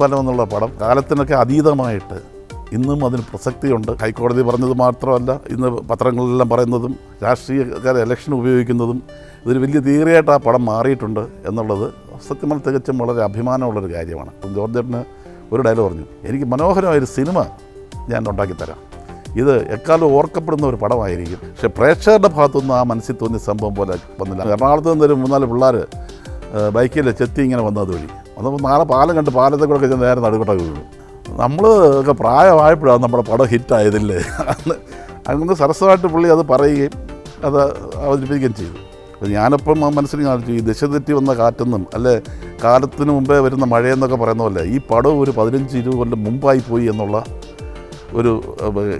പാലം എന്നുള്ള പടം കാലത്തിനൊക്കെ അതീതമായിട്ട് ഇന്നും അതിന് പ്രസക്തിയുണ്ട്. ഹൈക്കോടതി പറഞ്ഞത് മാത്രമല്ല ഇന്ന് പത്രങ്ങളിലെല്ലാം പറയുന്നതും രാഷ്ട്രീയക്കാർ ഇലക്ഷൻ ഉപയോഗിക്കുന്നതും ഇതൊരു വലിയ തീരെയായിട്ട് ആ പടം മാറിയിട്ടുണ്ട് എന്നുള്ളത് സത്യം തികച്ചും വളരെ അഭിമാനമുള്ളൊരു കാര്യമാണ്. ജോർജേട്ടന് ഒരു ഡയലോഗ് പറഞ്ഞു എനിക്ക് മനോഹരമായൊരു സിനിമ ഞാൻ ഉണ്ടാക്കി തരാം ഇത് എക്കാലം ഓർക്കപ്പെടുന്ന ഒരു പടമായിരിക്കും. പക്ഷെ പ്രേക്ഷകരുടെ ഭാഗത്തുനിന്ന് ആ മനസ്സിൽ തോന്നിയ സംഭവം പോലെ വന്നില്ല. എറണാകുളത്ത് നിന്നൊരു മൂന്നാൽ പിള്ളേർ ബൈക്കിൽ ചെത്തി ഇങ്ങനെ വന്നത് വഴി. വന്നപ്പോൾ നാളെ പാലം കണ്ട് പാലത്തെ കൂടെ ചെന്ന് നേരെ നടുക്കട്ടെ വീഴും. നമ്മൾ ഒക്കെ പ്രായമായപ്പോഴാണ് നമ്മുടെ പടം ഹിറ്റായതില്ലേ? അന്ന് അങ്ങനെ സരസമായിട്ട് പുള്ളി അത് പറയുകയും അത് അവതരിപ്പിക്കുകയും ചെയ്തു. അപ്പോൾ ഞാനപ്പം മനസ്സിൽ കാണിച്ചു ഈ ദിശ തെറ്റി വന്ന കാറ്റെന്നും അല്ലെ കാലത്തിന് മുമ്പേ വരുന്ന മഴയെന്നൊക്കെ പറയുന്ന പോലെ ഈ പടം ഒരു പതിനഞ്ച് ഇരുപത് കൊല്ലം മുമ്പായി പോയി എന്നുള്ള ഒരു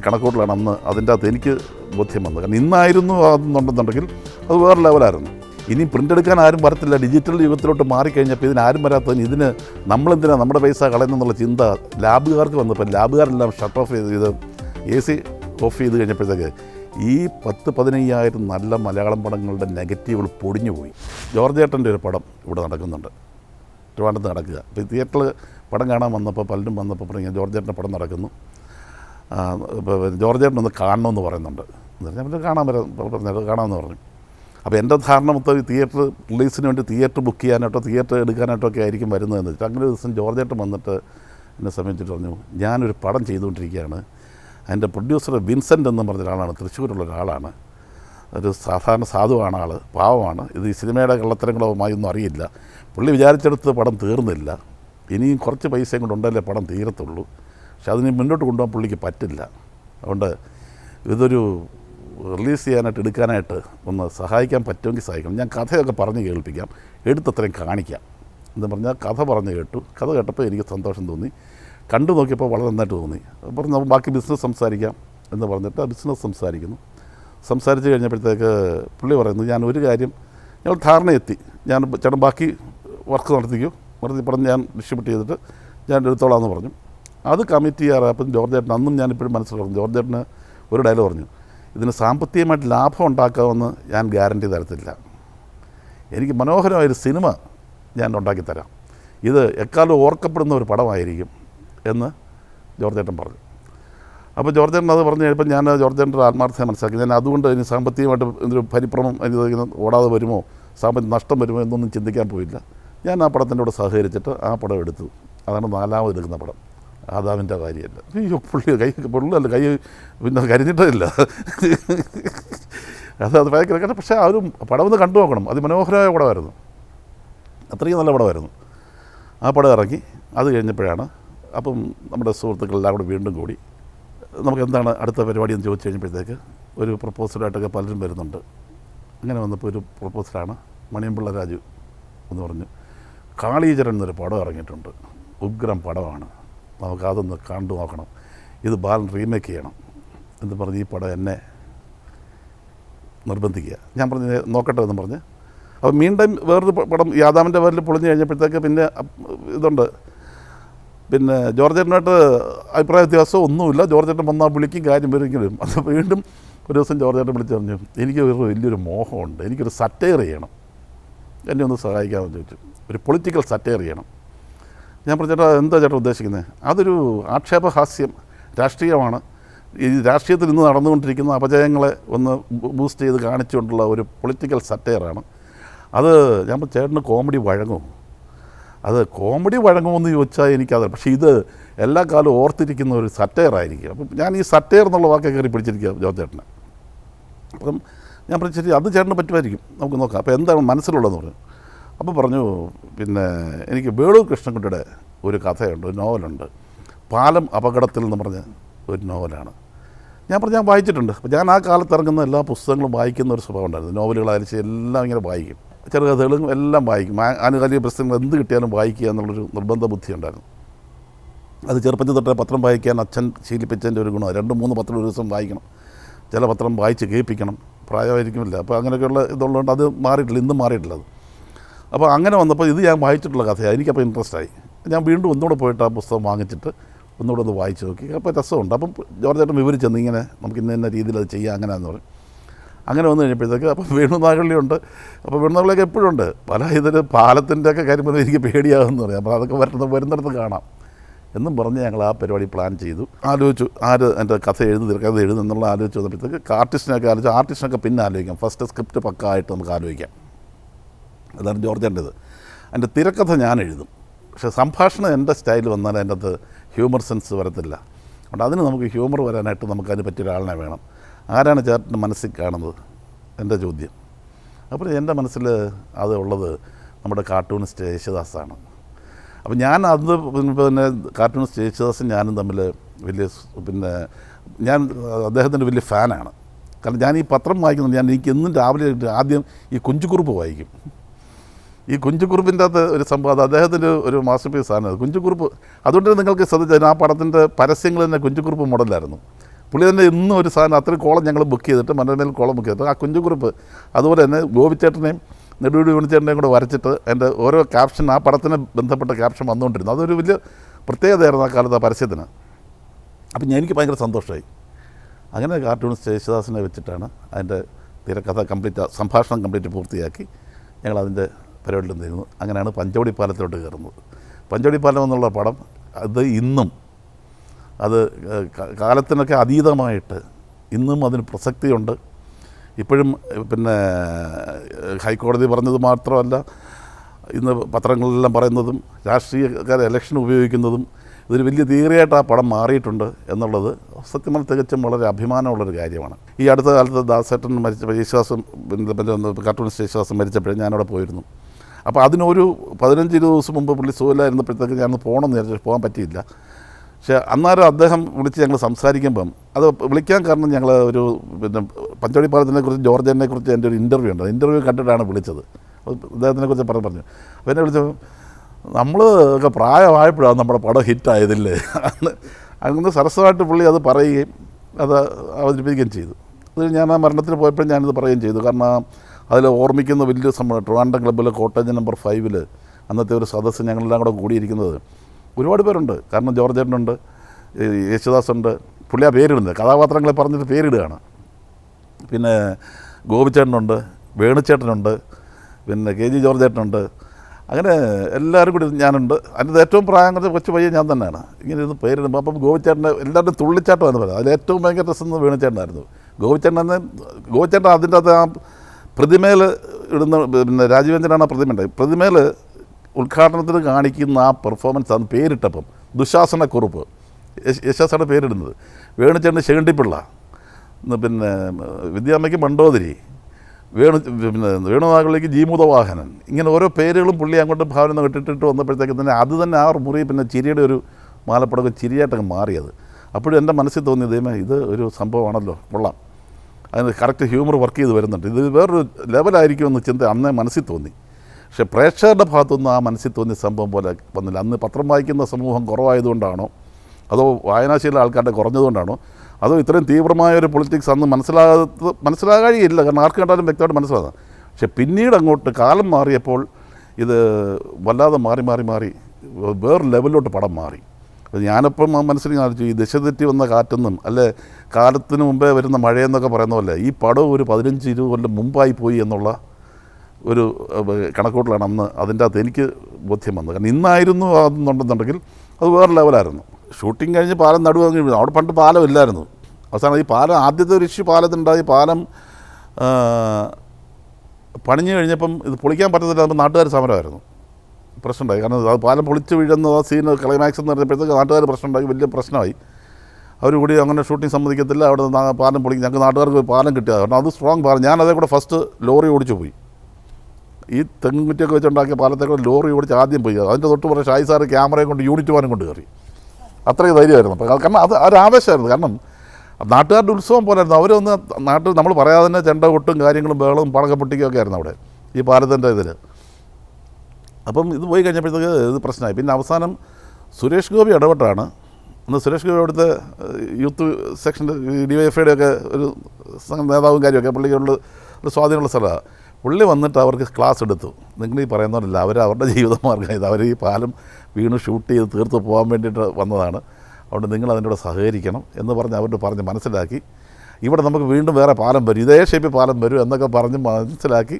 കണക്കൂട്ടിലാണ് അന്ന് അതിന്റെ അകത്ത് എനിക്ക് ബോധ്യം വന്നത്. കാരണം ഇന്നായിരുന്നു അതെന്നുണ്ടെന്നുണ്ടെങ്കിൽ അത് വേറെ ലെവലായിരുന്നു. ഇനി പ്രിന്റ് എടുക്കാൻ ആരും വരത്തില്ല. ഡിജിറ്റൽ യുഗത്തിലോട്ട് മാറിക്കഴിഞ്ഞപ്പോൾ ഇതിന് ആരും വരാത്തതിന് ഇതിന് നമ്മളെന്തിനാണ് നമ്മുടെ പൈസ കളയുന്നെന്നുള്ള ചിന്ത ലാബുകാർക്ക് വന്നപ്പോൾ ലാബുകാരെല്ലാം ഷട്ട് ഓഫ് ചെയ്ത് എ സി ഓഫ് ചെയ്ത് കഴിഞ്ഞപ്പോഴത്തേക്ക് ഈ പത്ത് പതിനയ്യായിരം നല്ല മലയാളം പടങ്ങളുടെ നെഗറ്റീവുകൾ പൊടിഞ്ഞു പോയി ജോർജ് ഏട്ടന്റെ ഒരു പടം ഇവിടെ നടക്കുന്നുണ്ട്. ട്രിവാൻഡത്ത് നടക്കുക. അപ്പോൾ തിയേറ്ററിൽ പടം കാണാൻ വന്നപ്പോൾ പലരും വന്നപ്പോൾ പറഞ്ഞു ജോർജ് ഏട്ടന്റെ പടം നടക്കുന്നു. ജോർജ് ഏട്ടൻ ഒന്ന് കാണണമെന്ന് പറയുന്നുണ്ട്. എന്ന് പറഞ്ഞാൽ കാണാൻ വരാം. പറഞ്ഞത് കാണാമെന്ന് പറഞ്ഞു. അപ്പോൾ എന്റെ ധാരണ മൊത്തം ഈ തിയേറ്റർ റിലീസിന് വേണ്ടി തിയേറ്റർ ബുക്ക് ചെയ്യാനായിട്ടോ തിയേറ്റർ എടുക്കാനായിട്ടോ ഒക്കെ ആയിരിക്കും വരുന്നതെന്ന് വെച്ചിട്ട് അങ്ങനെ ഒരു ദിവസം ജോർജ് ഏട്ടൻ വന്നിട്ട് എന്നെ സംബന്ധിച്ചിട്ട് പറഞ്ഞു ഞാനൊരു പടം ചെയ്തുകൊണ്ടിരിക്കുകയാണ്. അതിന്റെ പ്രൊഡ്യൂസർ വിൻസെന്റ് എന്ന് പറഞ്ഞ ഒരാളാണ് തൃശ്ശൂരുള്ള ഒരാളാണ് ഒരു സാധാരണ സാധുവാണ് ആൾ പാവമാണ്. ഇത് ഈ സിനിമയുടെ കള്ളത്തരങ്ങളുമായി ഒന്നും അറിയില്ല. പുള്ളി വിചാരിച്ചെടുത്ത് പടം തീർന്നില്ല. ഇനിയും കുറച്ച് പൈസയും കൊണ്ട് ഉണ്ടല്ലേ പടം തീരത്തുള്ളൂ. പക്ഷെ അതിന് മുന്നോട്ട് കൊണ്ടുപോകാൻ പുള്ളിക്ക് പറ്റില്ല. അതുകൊണ്ട് ഇതൊരു റിലീസ് ചെയ്യാനായിട്ട് എടുക്കാനായിട്ട് ഒന്ന് സഹായിക്കാൻ പറ്റുമെങ്കിൽ സഹായിക്കണം. ഞാൻ കഥയൊക്കെ പറഞ്ഞ് കേൾപ്പിക്കാം. എടുത്തത്രയും കാണിക്കാം. എന്ന് പറഞ്ഞാൽ കഥ പറഞ്ഞ് കേട്ടു. കഥ കേട്ടപ്പോൾ എനിക്ക് സന്തോഷം തോന്നി. കണ്ടു നോക്കിയപ്പോൾ വളരെ നന്നായിട്ട് തോന്നി. അപ്പോൾ നമുക്ക് ബാക്കി ബിസിനസ് സംസാരിക്കാം. എന്ന് പറഞ്ഞിട്ട് ബിസിനസ് സംസാരിക്കുന്നു. സംസാരിച്ച് കഴിഞ്ഞപ്പോഴത്തേക്ക് പുള്ളി പറയുന്നു ഞാൻ ഒരു കാര്യം ഞങ്ങൾ ധാരണ എത്തി ഞാൻ ചേട്ടൻ ബാക്കി വർക്ക് നടത്തിക്കൂ. നടത്തി പറഞ്ഞ് ഞാൻ ഡിസ്ട്രിബ്യൂട്ട് ചെയ്തിട്ട് ഞാൻ എടുത്തോളാം എന്ന് പറഞ്ഞു. അത് കമ്മിറ്റ് അപ്പം ജോർജ് ചേട്ടൻ അന്നും ഞാനിപ്പോഴും മനസ്സിലാക്കുന്നു. ജോർജ് ചേട്ടന് ഒരു ഡയലോഗ് പറഞ്ഞു. ഇതിന് സാമ്പത്തികമായിട്ട് ലാഭം ഉണ്ടാക്കാമെന്ന് ഞാൻ ഗ്യാരണ്ടി തരത്തില്ല. എനിക്ക് മനോഹരമായൊരു സിനിമ ഞാൻ ഉണ്ടാക്കിത്തരാം ഇത് എക്കാലം ഓർക്കപ്പെടുന്ന ഒരു പടമായിരിക്കും എന്ന് ജോർജേട്ടൻ പറഞ്ഞു. അപ്പോൾ ജോർജേട്ടൻ അത് പറഞ്ഞു കഴിഞ്ഞപ്പോൾ ഞാൻ ജോർജേട്ടന്റെ ആത്മാർത്ഥത മനസ്സിലാക്കി. ഞാൻ അതുകൊണ്ട് ഇനി സാമ്പത്തികമായിട്ട് എന്തൊരു പരിഭ്രമം എനിക്ക് ഓടാതെ വരുമോ? സാമ്പത്തിക നഷ്ടം വരുമോ എന്നൊന്നും ചിന്തിക്കാൻ പോയില്ല. ഞാൻ ആ പടത്തിന്റെ കൂടെ സഹകരിച്ചിട്ട് ആ പടം എടുത്തു. അതാണ് നാലാമത് എടുക്കുന്ന പടം. ആദാമിന്റെ കാര്യമല്ല. അയ്യോ പുള്ളി കൈ പുള്ളല്ല കൈ പിന്നെ കരിഞ്ഞിട്ടില്ല അത് അത് ഭയങ്കര കാരണം പക്ഷേ ആ ഒരു പടം ഒന്ന് കണ്ടു നോക്കണം. അതിമനോഹരമായ പടമായിരുന്നു. അത്രയും നല്ല പടമായിരുന്നു. ആ പടം ഇറങ്ങി അത് കഴിഞ്ഞപ്പോഴാണ് അപ്പം നമ്മുടെ സുഹൃത്തുക്കളെല്ലാം കൂടെ വീണ്ടും കൂടി നമുക്ക് എന്താണ് അടുത്ത പരിപാടി എന്ന് ചോദിച്ചു കഴിഞ്ഞപ്പോഴത്തേക്ക് ഒരു പ്രപ്പോസലായിട്ടൊക്കെ പലരും വരുന്നുണ്ട്. അങ്ങനെ വന്നപ്പോൾ ഒരു പ്രപ്പോസലാണ് മണിയമ്പിള്ള രാജു എന്ന് പറഞ്ഞു കാളീചരൻ എന്നൊരു പടം ഇറങ്ങിയിട്ടുണ്ട്. ഉഗ്രം പടമാണ്. നമുക്ക് അതൊന്ന് കണ്ടു നോക്കണം. ഇത് ബാലൻ റീമേക്ക് ചെയ്യണം എന്ന് പറഞ്ഞ് ഈ പടം എന്നെ നിർബന്ധിക്കുക. ഞാൻ പറഞ്ഞ് നോക്കട്ടെ എന്ന് പറഞ്ഞ്. അപ്പോൾ വീണ്ടും വേറൊരു പടം യാദാമിന്റെ പേരിൽ പൊളിഞ്ഞു കഴിഞ്ഞപ്പോഴത്തേക്ക് പിന്നെ ഇതുണ്ട്. പിന്നെ ജോർജേട്ടനായിട്ട് അഭിപ്രായ വ്യത്യാസം ഒന്നുമില്ല. ജോർജേട്ടൻ വന്നാൽ വിളിക്കും കാര്യം വരും അത് വീണ്ടും ഒരു ദിവസം ജോർജേട്ടൻ വിളിച്ച് പറഞ്ഞു എനിക്ക് ഒരു വലിയൊരു മോഹമുണ്ട്. എനിക്കൊരു സറ്റയർ ചെയ്യണം. എന്നെ ഒന്ന് സഹായിക്കാമെന്ന് ചോദിച്ചു. ഒരു പൊളിറ്റിക്കൽ സറ്റയർ ചെയ്യണം. ഞാൻ പറഞ്ഞു ചേട്ടാ എന്താ ചേട്ടാ ഉദ്ദേശിക്കുന്നത് അതൊരു ആക്ഷേപഹാസ്യം രാഷ്ട്രീയമാണ്. ഈ രാഷ്ട്രീയത്തിൽ ഇന്ന് നടന്നുകൊണ്ടിരിക്കുന്ന അപജയങ്ങളെ ഒന്ന് ബൂസ്റ്റ് ചെയ്ത് കാണിച്ചുകൊണ്ടുള്ള ഒരു പൊളിറ്റിക്കൽ സറ്റയറാണ് അത് ഞാൻ ചേട്ടന് കോമഡി വഴങ്ങും അത് കോമഡി വഴങ്ങുമെന്ന് ചോദിച്ചാൽ എനിക്കത് പക്ഷേ ഇത് എല്ലാ കാലവും ഓർത്തിരിക്കുന്ന ഒരു സറ്റയറായിരിക്കും അപ്പം ഞാൻ ഈ സറ്റയർ എന്നുള്ള വാക്ക് കയറി പിടിച്ചിരിക്കുക ജോ ചേട്ടനെ. അപ്പം ഞാൻ പറഞ്ഞു ശരി അത് ചേട്ടന് പറ്റുമായിരിക്കും. നമുക്ക് നോക്കാം. അപ്പോൾ എന്താണ് മനസ്സിലുള്ളതെന്ന് പറഞ്ഞു അപ്പോൾ പറഞ്ഞു പിന്നെ എനിക്ക് വേളൂർ കൃഷ്ണൻകുട്ടിയുടെ ഒരു കഥയുണ്ട് ഒരു നോവലുണ്ട്. പാലം അപകടത്തിൽ എന്ന് പറഞ്ഞ ഒരു നോവലാണ്. ഞാൻ പറഞ്ഞു ഞാൻ വായിച്ചിട്ടുണ്ട്. അപ്പോൾ ഞാൻ ആ കാലത്ത് ഇറങ്ങുന്ന എല്ലാ പുസ്തകങ്ങളും വായിക്കുന്ന ഒരു സ്വഭാവം ഉണ്ടായിരുന്നു. നോവലുകളായാലും ശരി എല്ലാം ഇങ്ങനെ വായിക്കും. ചെറുകഥകളും എല്ലാം വായിക്കും. ആനുകാലിക പുസ്തകങ്ങൾ എന്ത് കിട്ടിയാലും വായിക്കുക എന്നുള്ളൊരു നിർബന്ധ ബുദ്ധി ഉണ്ടായിരുന്നു. അത് ചെറുപ്പത്തിൽ തൊട്ടേ പത്രം വായിക്കാൻ അച്ഛൻ ശീലിപ്പിച്ചതിന്റെ ഒരു ഗുണം രണ്ട് മൂന്ന് പത്രം ഒരു ദിവസം വായിക്കണം. ചില പത്രം വായിച്ച് കേൾപ്പിക്കണം. പ്രായമായിരിക്കുമില്ല അപ്പോൾ അങ്ങനെയൊക്കെയുള്ള ഇതുള്ളതുകൊണ്ട് അത് മാറിയിട്ടില്ല. ഇന്നും മാറിയിട്ടില്ല അത്. അപ്പോൾ അങ്ങനെ വന്നപ്പോൾ ഇത് ഞാൻ വായിച്ചിട്ടുള്ള കഥയാണ് എനിക്കപ്പോൾ ഇൻട്രസ്റ്റ് ആയി ഞാൻ വീണ്ടും ഒന്നുകൂടെ പോയിട്ട് ആ പുസ്തകം വാങ്ങിച്ചിട്ട് ഒന്നുകൂടെ ഒന്ന് വായിച്ച് നോക്കി. അപ്പോൾ രസമുണ്ട്. അപ്പം ജോർജ് ചേട്ടൻ വിവരിച്ചെന്ന് ഇങ്ങനെ നമുക്ക് ഇന്ന ഇന്ന രീതിയിൽ അത് ചെയ്യാം അങ്ങനെയാന്ന് പറയും അങ്ങനെ വന്നു കഴിഞ്ഞപ്പോഴത്തേക്ക് അപ്പോൾ വേണുനാഗള്ളിയുണ്ട് അപ്പോൾ വേണുനാഗള്ളിയൊക്കെ എപ്പോഴും ഉണ്ട്. പല ഇതിൽ പാലത്തിന്റെ ഒക്കെ കാര്യം പറഞ്ഞാൽ എനിക്ക് പേടിയാകുമെന്ന് പറയാം. അപ്പോൾ അതൊക്കെ വരുന്നത് വരുന്നിടത്ത് കാണാം എന്നും പറഞ്ഞ് ഞങ്ങൾ ആ പരിപാടി പ്ലാൻ ചെയ്തു. ആലോചിച്ചു ആര് എന്റെ കഥ എഴുതി തീർക്കാതെ എഴുതുന്നുള്ള ആലോചിച്ച് വന്നപ്പോഴത്തേക്ക് ആർട്ടിസ്റ്റിനൊക്കെ ആലോചിച്ച് ആർട്ടിസ്റ്റിനൊക്കെ പിന്നെ ആലോചിക്കാം. ഫസ്റ്റ് സ്ക്രിപ്റ്റ് പക്കായിട്ട് നമുക്ക് ആലോചിക്കാം. അതാണ് ജോർജന്റെത്. അതിന്റെ തിരക്കഥ ഞാൻ എഴുതും. പക്ഷെ സംഭാഷണം എന്റെ സ്റ്റൈൽ വന്നാൽ അതിന്റെ അകത്ത് ഹ്യൂമർ സെൻസ് വരത്തില്ല. അതുകൊണ്ട് അതിന് നമുക്ക് ഹ്യൂമർ വരാനായിട്ട് നമുക്ക് അതിന് പറ്റിയ ഒരാളിനെ വേണം. ആരാണ് ചേട്ടന്റെ മനസ്സിൽ കാണുന്നത്? എന്റെ ചോദ്യം. അപ്പോൾ എന്റെ മനസ്സിൽ അത് ഉള്ളത് നമ്മുടെ കാർട്ടൂണിസ്റ്റ് യേശുദാസാണ്. അപ്പോൾ ഞാൻ അന്ന് പിന്നെ കാർട്ടൂണിസ്റ്റ് യേശുദാസും ഞാനും തമ്മിൽ വലിയ പിന്നെ ഞാൻ അദ്ദേഹത്തിന്റെ വലിയ ഫാനാണ്. കാരണം ഞാൻ ഈ പത്രം വായിക്കുന്നത് ഞാൻ എനിക്ക് എന്നും രാവിലെ ആദ്യം ഈ കുഞ്ചുകുറുപ്പ് വായിക്കും. ഈ കുഞ്ചുകുറുപ്പിന്റെ അകത്ത് ഒരു സംഭവം അത് അദ്ദേഹത്തിന്റെ ഒരു മാസ്റ്റർ പീസാണ് അത് കുഞ്ചുകുറുപ്പ് അതുകൊണ്ട് നിങ്ങൾക്ക് ശ്രദ്ധിച്ചാൽ ആ പടത്തിന്റെ പരസ്യങ്ങൾ തന്നെ കുഞ്ചുകുറുപ്പ് മോഡലായിരുന്നു. പുള്ളി തന്നെ ഇന്നും ഒരു സാധനം അത്രയും കോളം ഞങ്ങൾ ബുക്ക് ചെയ്തിട്ട് മനോരമയിൽ കോളം ബുക്ക് ചെയ്തിട്ട് ആ കുഞ്ചുകുറുപ്പ് അതുപോലെ തന്നെ ഗോപിച്ചേട്ടനെയും നെടുവിടി വിണിച്ചേട്ടനെയും കൂടെ വരച്ചിട്ട് എന്റെ ഓരോ ക്യാപ്ഷൻ ആ പടത്തിന് ബന്ധപ്പെട്ട ക്യാപ്ഷൻ വന്നുകൊണ്ടിരുന്നു. അതൊരു വലിയ പ്രത്യേകതയായിരുന്നു ആ കാലത്ത് ആ പരസ്യത്തിന്. അപ്പം ഞാൻ എനിക്ക് ഭയങ്കര സന്തോഷമായി. അങ്ങനെ കാർട്ടൂണിസ്റ്റ് യേശുദാസിനെ വെച്ചിട്ടാണ് അതിന്റെ തിരക്കഥ കംപ്ലീറ്റ് സംഭാഷണം കംപ്ലീറ്റ് പൂർത്തിയാക്കി ഞങ്ങൾ അതിന്റെ പരിപാടിയിൽ നിന്നിരുന്നു അങ്ങനെയാണ് പഞ്ചവടി പാലത്തിലോട്ട് കയറുന്നത്. പഞ്ചവടി പാലം എന്നുള്ള പടം അത് ഇന്നും അത് കാലത്തിനൊക്കെ അതീതമായിട്ട് ഇന്നും അതിന് പ്രസക്തിയുണ്ട്. ഇപ്പോഴും പിന്നെ ഹൈക്കോടതി പറഞ്ഞത് മാത്രമല്ല ഇന്ന് പത്രങ്ങളിലെല്ലാം പറയുന്നതും രാഷ്ട്രീയക്കാർ ഇലക്ഷൻ ഉപയോഗിക്കുന്നതും ഇതൊരു വലിയ തീരെയായിട്ട് ആ പടം മാറിയിട്ടുണ്ട് എന്നുള്ളത് സത്യം പറഞ്ഞാൽ തികച്ചും വളരെ അഭിമാനമുള്ളൊരു കാര്യമാണ്. ഈ അടുത്ത കാലത്ത് ദാസേട്ടൻ മരിച്ച യേശുദാസും കാർട്ടൂണിസ്റ്റ് യേശുദാസും മരിച്ചപ്പോഴേ ഞാനവിടെ പോയിരുന്നു. അപ്പോൾ അതിനൊരു പതിനഞ്ച് ഇരുപത് ദിവസം മുമ്പ് പുള്ളി സുഖമില്ലായിരുന്നപ്പോഴത്തേക്ക് ഞാൻ പോകണമെന്ന് വിചാരിച്ചു പോകാൻ പറ്റിയില്ല. പക്ഷേ അന്നേരം അദ്ദേഹം വിളിച്ച് ഞങ്ങൾ സംസാരിക്കുമ്പം അത് വിളിക്കാൻ കാരണം ഞങ്ങൾ ഒരു പിന്നെ പഞ്ചവടി പാലത്തിനെ കുറിച്ച് ജോർജനെ കുറിച്ച് എന്റെ ഒരു ഇന്റർവ്യൂ ഉണ്ട്. ഇന്റർവ്യൂ കണ്ടിട്ടാണ് വിളിച്ചത്. അദ്ദേഹത്തിനെ കുറിച്ച് പറഞ്ഞു പറഞ്ഞു. അപ്പോൾ എന്നെ വിളിച്ചു നമ്മൾ ഒക്കെ പ്രായമായപ്പോഴാണ് നമ്മുടെ പടം ഹിറ്റായതില്ലേ അങ്ങനെ സരസമായിട്ട് പുള്ളി അത് പറയുകയും അത് അവതരിപ്പിക്കുകയും ചെയ്തു. അത് ഞാൻ ആ മരണത്തിന് പോയപ്പോഴും ഞാനിത് പറയുകയും ചെയ്തു. കാരണം അതിൽ ഓർമ്മിക്കുന്ന വലിയ സംഭവം ട്രിവാൻഡം ക്ലബ്ബിൽ കോട്ടേജ് നമ്പർ ഫൈവിൽ അന്നത്തെ ഒരു സദസ്സ് ഞങ്ങളെല്ലാം കൂടെ കൂടിയിരിക്കുന്നത്. ഒരുപാട് പേരുണ്ട്. കാരണം ജോർജ് ചേട്ടനുണ്ട് ഈ യേശുദാസ് ഉണ്ട് പുള്ളി ആ പേരിടുന്നത്. കഥാപാത്രങ്ങളെ പറഞ്ഞിട്ട് പേരിടുകയാണ്. പിന്നെ ഗോപിച്ചേട്ടനുണ്ട് വേണുചേട്ടനുണ്ട് പിന്നെ കെ ജി ജോർജ് ചേട്ടനുണ്ട് അങ്ങനെ എല്ലാവരും കൂടി ഞാനുണ്ട്. അതിന്റെ ഏറ്റവും പ്രായം കുറച്ച് കൊച്ചു പയ്യൻ ഞാൻ തന്നെയാണ്. ഇങ്ങനെ ഇരുന്ന് പേരിടുമ്പോൾ അപ്പം ഗോപിച്ചേട്ടന്റെ എല്ലാവരുടെയും തുള്ളിച്ചാട്ടം എന്ന് പറയുന്നത് അതിൽ ഏറ്റവും ഭയങ്കര രസം വേണുചേട്ടനായിരുന്നു. ഗോപിച്ചേട്ടൻ തന്നെ ഗോപിച്ചേട്ടൻ അതിന്റെ അകത്ത് ആ പ്രതിമയിൽ ഇടുന്ന പിന്നെ രാജീവേന്ദ്രനാണ് പ്രതിമ ഉണ്ടായി പ്രതിമയിൽ ഉദ്ഘാടനത്തിന് കാണിക്കുന്ന ആ പെർഫോമൻസ് അന്ന് പേരിട്ടപ്പം ദുശാസനക്കുറിപ്പ് യശാസാണ് പേരിടുന്നത്. വേണുചേട്ടൻ ശേണ്ടിപ്പിള്ള പിന്നെ വിദ്യാമ്മയ്ക്ക് മണ്ടോതിരി വേണു പിന്നെ വേണുനാഗളിലേക്ക് ജീമുതവാഹനൻ ഇങ്ങനെ ഓരോ പേരുകളും പുള്ളി അങ്ങോട്ട് ഭാവന ഇട്ടിട്ട് വന്നപ്പോഴത്തേക്ക് തന്നെ അത് തന്നെ ആ മുറി പിന്നെ ചിരിയുടെ ഒരു മാലപ്പടക്കം ചിരിയായിട്ടങ്ങ് മാറിയത്. അപ്പോഴും എന്റെ മനസ്സിൽ തോന്നി ദൈവമേ ഇത് ഒരു സംഭവമാണല്ലോ കൊള്ളാം. അതിന് കറക്റ്റ് ഹ്യൂമർ വർക്ക് ചെയ്ത് വരുന്നുണ്ട്. ഇത് വേറൊരു ലെവലായിരിക്കുമെന്ന് ചിന്ത അന്നേ മനസ്സിൽ തോന്നി. പക്ഷേ പ്രേക്ഷകരുടെ ഭാഗത്തുനിന്ന് ആ മനസ്സിൽ തോന്നിയ സംഭവം പോലെ വന്നില്ല. അന്ന് പത്രം വായിക്കുന്ന സമൂഹം കുറവായതുകൊണ്ടാണോ? അതോ വായനാശീല ആൾക്കാരുടെ കുറഞ്ഞതുകൊണ്ടാണോ? അതോ ഇത്രയും തീവ്രമായ ഒരു പൊളിറ്റിക്സ് അന്ന് മനസ്സിലാകാത്ത മനസ്സിലാകാഴിയില്ല. കാരണം ആർക്ക് കണ്ടാലും വ്യക്തമായിട്ട് മനസ്സിലാകാം. പക്ഷേ പിന്നീട് അങ്ങോട്ട് കാലം മാറിയപ്പോൾ ഇത് വല്ലാതെ മാറി മാറി മാറി വേറെ ലെവലിലോട്ട് പടം മാറി. ഞാനപ്പം ആ മനസ്സിൽ ആലോചിച്ചു ഈ ദിശ തെറ്റി വന്ന കാറ്റെന്നും അല്ലെ കാലത്തിന് മുമ്പേ വരുന്ന മഴയെന്നൊക്കെ പറയുന്ന പോലെ ഈ പടം ഒരു പതിനഞ്ച് ഇരുപത് കൊല്ലം മുമ്പായി പോയി എന്നുള്ള ഒരു കണക്കൂട്ടലാണ് അന്ന് അതിന്റെ അകത്ത് എനിക്ക് ബോധ്യം വന്നത്. കാരണം ഇന്നായിരുന്നു അതെന്നുണ്ടെന്നുണ്ടെങ്കിൽ അത് വേറെ ലെവലായിരുന്നു. ഷൂട്ടിംഗ് കഴിഞ്ഞ് പാലം നടുവ് കഴിഞ്ഞു അവിടെ പണ്ട് പാലം ഇല്ലായിരുന്നു. അവസാനം ഈ പാലം ആദ്യത്തെ ഒരു ഇഷ്യൂ പാലത്തിനുണ്ടായി പാലം പണിഞ്ഞു കഴിഞ്ഞപ്പം ഇത് പൊളിക്കാൻ പറ്റത്തില്ല നാട്ടുകാർ സമരമായിരുന്നു. പ്രശ്നമുണ്ടായി. കാരണം അത് പാലം പൊളിച്ച് വീഴുന്ന ആ സീൻ ക്ലൈമാക്സ് എന്ന് പറഞ്ഞപ്പോഴത്തേക്ക് നാട്ടുകാർ പ്രശ്നമുണ്ടായി. വലിയ പ്രശ്നമായി. അവർ കൂടി അങ്ങനെ ഷൂട്ടിംഗ് സമ്മതിക്കത്തില്ല. അവിടെ നിന്ന് പാലം പൊളിക്കും ഞങ്ങൾക്ക് നാട്ടുകാർക്ക് പാലം കിട്ടിയത്. കാരണം അത് സ്ട്രോങ് പാലം. ഞാൻ അതേ കൂടെ ഫസ്റ്റ് ലോറി ഓടിച്ചു പോയി. ഈ തെങ്ങുറ്റിയൊക്കെ വെച്ചുണ്ടാക്കിയ പാലത്തെ കൂടെ ലോറി ഓടിച്ച് ആദ്യം പോയി. അതിന്റെ തൊട്ട് പുറകെ ഷായി സാറ് ക്യാമറയും കൊണ്ട് യൂണിറ്റ് വാനും കൊണ്ട് കയറി. അത്രയും ധൈര്യമായിരുന്നു. കാരണം അത് ഒരു ആവേശമായിരുന്നു. കാരണം നാട്ടുകാരുടെ ഉത്സവം പോലായിരുന്നു. അവരൊന്ന് നാട്ടിൽ നമ്മൾ പറയാതെ തന്നെ ചെണ്ട കൊട്ടും കാര്യങ്ങളും ബഹളവും പടക്ക ആയിരുന്നു അവിടെ ഈ പാലത്തിന്റെ ഇതിൽ അപ്പം ഇത് പോയി കഴിഞ്ഞപ്പോഴത്തേക്ക് ഇത് പ്രശ്നമായി. പിന്നെ അവസാനം സുരേഷ് ഗോപി ഇടപെട്ടാണ് അന്ന് സുരേഷ് ഗോപി അവിടുത്തെ യൂത്ത് സെക്ഷന്റെ ഡി വൈ എഫ്ഐയുടെ ഒക്കെ ഒരു നേതാവും കാര്യമൊക്കെ പുള്ളിക്കുള്ള ഒരു സ്വാധീനമുള്ള സ്ഥലമാണ്. പുള്ളി വന്നിട്ട് അവർക്ക് ക്ലാസ് എടുത്തു. നിങ്ങൾ ഈ പറയുന്നവരല്ല അവർ അവരുടെ ജീവിതമാർഗം ഇത്. അവർ ഈ പാലം വീണ് ഷൂട്ട് ചെയ്ത് തീർത്ത് പോകാൻ വേണ്ടിയിട്ട് വന്നതാണ്. അതുകൊണ്ട് നിങ്ങൾ അതിന്റെ സഹകരിക്കണം എന്ന് പറഞ്ഞ് അവരോട് പറഞ്ഞ് മനസ്സിലാക്കി. ഇവിടെ നമുക്ക് വീണ്ടും വേറെ പാലം വരും. ഇതേ ഷേപ്പിൽ പാലം വരും എന്നൊക്കെ പറഞ്ഞ് മനസ്സിലാക്കി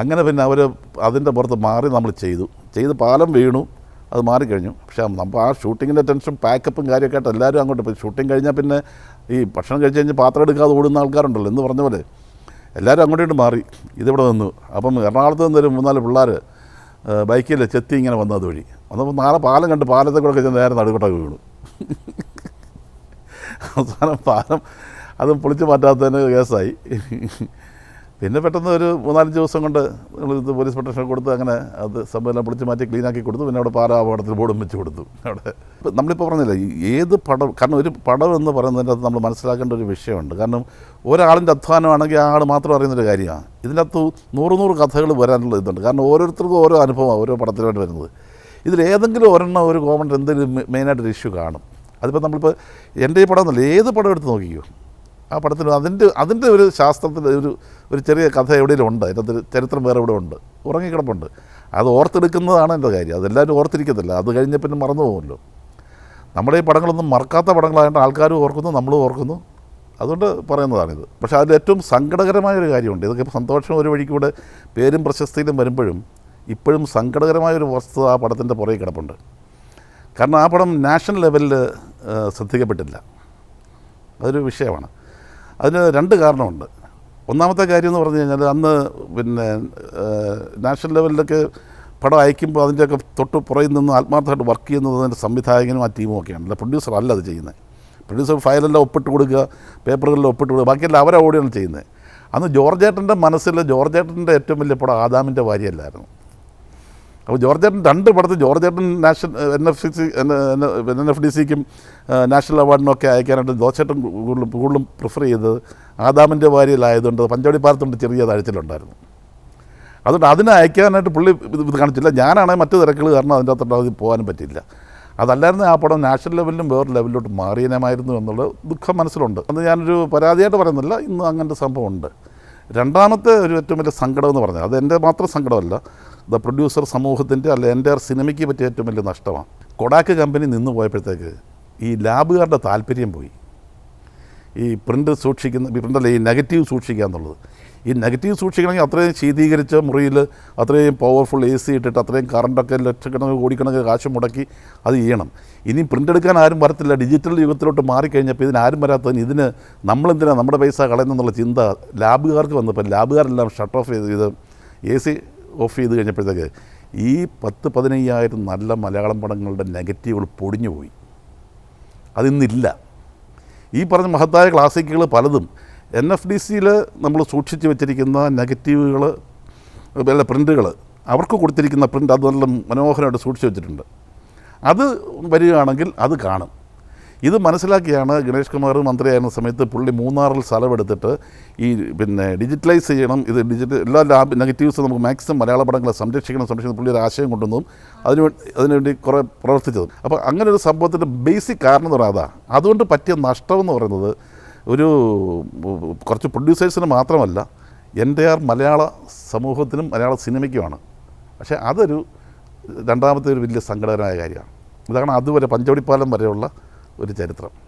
അങ്ങനെ പിന്നെ അവർ അതിന്റെ പുറത്ത് മാറി നമ്മൾ ചെയ്തു. ചെയ്ത് പാലം വീണു. അത് മാറിക്കഴിഞ്ഞു. പക്ഷേ നമ്മൾ ആ ഷൂട്ടിങ്ങിന്റെ ടെൻഷൻ പാക്കപ്പും കാര്യമൊക്കെ ആയിട്ട് എല്ലാവരും അങ്ങോട്ട് പോയി. ഷൂട്ടിങ് കഴിഞ്ഞാൽ പിന്നെ ഈ ഭക്ഷണം കഴിച്ച് കഴിഞ്ഞ് പാത്രം എടുക്കാതെ ഓടുന്ന ആൾക്കാരുണ്ടല്ലോ എന്ന് പറഞ്ഞ പോലെ. എല്ലാവരും അങ്ങോട്ടും മാറി. ഇതിവിടെ നിന്നു. അപ്പം എറണാകുളത്ത് നിന്നൊരു മൂന്നാൽ പിള്ളേർ ബൈക്കിൽ ചെത്തി ഇങ്ങനെ വന്നത് വഴി. വന്നപ്പോൾ നാളെ പാലം കണ്ട് പാലത്തെ കൂടെ ചെന്ന് നേരെ നടുക്കട്ടൊക്കെ വീണു. അവസാനം പാലം അത് പൊളിച്ചു മാറ്റാത്തതിന് കേസായി. പിന്നെ പെട്ടെന്ന് ഒരു മൂന്നാലഞ്ച് ദിവസം കൊണ്ട് ഇത് പോലീസ് പ്രൊട്ടക്ഷൻ കൊടുത്ത് അങ്ങനെ അത് സംഭവം പൊളിച്ച് മാറ്റി ക്ലീനാക്കി കൊടുത്തു. പിന്നെ അവിടെ പാല അപകടത്തിൽ ബോർഡും വെച്ച് കൊടുത്തു. അവിടെ നമ്മളിപ്പോൾ പറഞ്ഞില്ല ഏത് പടം കാരണം ഒരു പടം എന്ന് പറയുന്നതിന്റെ അത് നമ്മൾ മനസ്സിലാക്കേണ്ട ഒരു വിഷയമുണ്ട്. കാരണം ഒരാളിന്റെ അധ്വാനമാണെങ്കിൽ ആ ആൾ മാത്രം അറിയുന്നൊരു കാര്യമാണ്. ഇതിനകത്ത് നൂറ് നൂറ് കഥകൾ വരാനുള്ള ഇതുണ്ട്. കാരണം ഓരോരുത്തർക്കും ഓരോ അനുഭവമാണ് ഓരോ പടത്തിലായിട്ട് വരുന്നത്. ഇതിലേതെങ്കിലും ഒരെണ്ണം ഒരു കോമൺ എന്തെങ്കിലും മെയിനായിട്ടൊരു ഇഷ്യൂ കാണും. അതിപ്പോൾ നമ്മളിപ്പോൾ എന്റെ ഈ പടം എന്നല്ല ഏത് പടം എടുത്ത് നോക്കിക്കോ? ആ പടത്തിന് അതിന്റെ അതിന്റെ ഒരു ശാസ്ത്രത്തിൽ ഒരു ഒരു ചെറിയ കഥ എവിടെയെങ്കിലും ഉണ്ട് അതിനകത്ത് ചരിത്രം വേറെ എവിടെ ഉണ്ട്? ഉറങ്ങിക്കിടപ്പുണ്ട്. അത് ഓർത്തെടുക്കുന്നതാണ് എന്റെ കാര്യം. അതെല്ലാവരും ഓർത്തിരിക്കത്തില്ല. അത് കഴിഞ്ഞ പിന്നെ മറന്നു പോകുമല്ലോ. നമ്മുടെ ഈ പടങ്ങളൊന്നും മറക്കാത്ത പടങ്ങളായതുകൊണ്ട് ആൾക്കാരും ഓർക്കുന്നു നമ്മളും ഓർക്കുന്നു. അതുകൊണ്ട് പറയുന്നതാണിത്. പക്ഷേ അതിൽ ഏറ്റവും സങ്കടകരമായ ഒരു കാര്യമുണ്ട്. ഇതൊക്കെ ഇപ്പോൾ സന്തോഷം ഒരു വഴിക്കൂടെ പേരും പ്രശസ്തിയിലും വരുമ്പോഴും ഇപ്പോഴും സങ്കടകരമായ ഒരു വസ്തുത ആ പടത്തിന്റെ പുറകെ കിടപ്പുണ്ട്. കാരണം ആ പടം നാഷണൽ ലെവലിൽ ശ്രദ്ധിക്കപ്പെട്ടില്ല. അതൊരു വിഷയമാണ്. അതിന് രണ്ട് കാരണമുണ്ട്. ഒന്നാമത്തെ കാര്യം എന്ന് പറഞ്ഞു കഴിഞ്ഞാൽ അന്ന് പിന്നെ നാഷണൽ ലെവലിലൊക്കെ പടം അയക്കുമ്പോൾ അതിന്റെയൊക്കെ തൊട്ട് പുറകിൽ നിന്ന് ആത്മാർത്ഥമായിട്ട് വർക്ക് ചെയ്യുന്നത് അതിന്റെ സംവിധായകനും ആ ടീമും ഒക്കെയാണ്. അല്ല പ്രൊഡ്യൂസർ അല്ല അത് ചെയ്യുന്നത്. പ്രൊഡ്യൂസർ ഫയലെല്ലാം ഒപ്പിട്ട് കൊടുക്കുക പേപ്പറുകളിൽ ഒപ്പിട്ട് കൊടുക്കുക ബാക്കിയെല്ലാം അവരെ ഓടിയാണ് ചെയ്യുന്നത്. അന്ന് ജോർജേട്ടന്റെ മനസ്സിൽ ജോർജേട്ടന്റെ ഏറ്റവും വലിയ പടം ആദാമിന്റെ ഭാര്യയല്ലായിരുന്നു അപ്പോൾ ജോർജേട്ടൻ രണ്ട് പടത്തിൽ ജോർജേട്ടൻ national N F C N F D സിക്കും national അവാർഡിനും ഒക്കെ അയക്കാനായിട്ട് ജോർജേട്ടൻ കൂടുതലും കൂടുതലും പ്രിഫർ ചെയ്തത് ആദാമിന്റെ വാരിയിലായതുകൊണ്ട് പഞ്ചവടി പാലത്തുണ്ട് ചെറിയ താഴ്ചയിലുണ്ടായിരുന്നു. അതുകൊണ്ട് അതിനെ അയക്കാനായിട്ട് പുള്ളി ഇത് കാണിച്ചില്ല. ഞാനാണെങ്കിൽ മറ്റു തിരക്കുകൾ കാരണം അതിന്റെ അകത്തോട്ട് അത് പോകാനും പറ്റില്ല അതല്ലായിരുന്നു ആ പടം നാഷണൽ ലെവലിലും വേറെ ലെവലിലോട്ട് മാറിയനമായിരുന്നു എന്നുള്ള ദുഃഖം മനസ്സിലുണ്ട്. അത് ഞാനൊരു പരാതിയായിട്ട് പറയുന്നില്ല. ഇന്ന് അങ്ങനത്തെ സംഭവമുണ്ട്. രണ്ടാമത്തെ ഒരു ഏറ്റവും വലിയ സങ്കടം എന്ന് പറഞ്ഞാൽ അത് എന്റെ മാത്രം സങ്കടമല്ല. ദ പ്രൊഡ്യൂസർ സമൂഹത്തിന്റെ അല്ല എന്റെ സിനിമയ്ക്ക് പറ്റിയ ഏറ്റവും വലിയ നഷ്ടമാണ്. കൊടാക്ക് കമ്പനി നിന്ന് പോയപ്പോഴത്തേക്ക് ഈ ലാബുകാരുടെ താല്പര്യം പോയി. ഈ പ്രിന്റ് സൂക്ഷിക്കുന്ന പ്രിന്റല്ല ഈ നെഗറ്റീവ് സൂക്ഷിക്കുക എന്നുള്ളത്. ഈ നെഗറ്റീവ് സൂക്ഷിക്കണമെങ്കിൽ അത്രയും ശീതീകരിച്ച മുറിയിൽ അത്രയും പവർഫുൾ എ സി ഇട്ടിട്ട് അത്രയും കറണ്ടൊക്കെ ലക്ഷക്കണക്കിന് കോടിക്കണക്കിന് കാശ് മുടക്കി അത് ചെയ്യണം. ഇനി പ്രിന്റ് എടുക്കാൻ ആരും വരത്തില്ല. ഡിജിറ്റൽ യുഗത്തിലോട്ട് മാറിക്കഴിഞ്ഞപ്പോൾ ഇതിന് ആരും വരാത്തതിന് ഇതിന് നമ്മളെന്തിനാണ് നമ്മുടെ പൈസ കളയുന്നെന്നുള്ള ചിന്ത ലാബുകാർക്ക് വന്നപ്പോൾ ലാബുകാരെല്ലാം ഷട്ട് ഓഫ് ചെയ്ത് ഇത് എ സി ഓഫ് ചെയ്ത് കഴിഞ്ഞപ്പോഴത്തേക്ക് ഈ പത്ത് പതിനയ്യായിരം നല്ല മലയാളം പടങ്ങളുടെ നെഗറ്റീവുകൾ പൊടിഞ്ഞു പോയി. അതിന്നില്ല. ഈ പറഞ്ഞ മഹത്തായ ക്ലാസിക്കുകൾ പലതും എൻ എഫ് ഡി സിയിൽ നമ്മൾ സൂക്ഷിച്ച് വെച്ചിരിക്കുന്ന നെഗറ്റീവുകൾ അല്ല പ്രിന്റുകൾ അവർക്ക് കൊടുത്തിരിക്കുന്ന പ്രിന്റ് അത് നല്ല മനോഹരമായിട്ട് സൂക്ഷിച്ച് വെച്ചിട്ടുണ്ട്. അത് വരികയാണെങ്കിൽ അത് കാണും. ഇത് മനസ്സിലാക്കിയാണ് ഗണേഷ് കുമാർ മന്ത്രിയായിരുന്ന സമയത്ത് പുള്ളി മൂന്നാറിൽ സ്ഥലമെടുത്തിട്ട് ഈ പിന്നെ ഡിജിറ്റലൈസ് ചെയ്യണം. ഇത് ഡിജിറ്റൽ എല്ലാ ലാബ് നെഗറ്റീവ്സ് നമുക്ക് മാക്സിമം മലയാള പടങ്ങളെ സംരക്ഷിക്കണം സംരക്ഷിക്കുന്ന പുള്ളി ഒരു ആശയം കൊണ്ടുവന്നതും അതിനുവേണ്ടി അതിനുവേണ്ടി കുറേ പ്രവർത്തിച്ചതും. അപ്പോൾ അങ്ങനെ ഒരു സംഭവത്തിന്റെ ബേസിക് കാരണം എന്ന് പറയുന്നത് അതാ. അതുകൊണ്ട് പറ്റിയ നഷ്ടം എന്ന് പറയുന്നത് ഒരു കുറച്ച് പ്രൊഡ്യൂസേഴ്സിന് മാത്രമല്ല എന്റെ ആർ മലയാള സമൂഹത്തിനും മലയാള സിനിമയ്ക്കുമാണ്. പക്ഷേ അതൊരു രണ്ടാമത്തെ ഒരു വലിയ സങ്കടകരമായ കാര്യമാണ്. ഇതാണ് അതുവരെ പഞ്ചവടിപ്പാലം വരെയുള്ള ഒരു ചരിത്രം.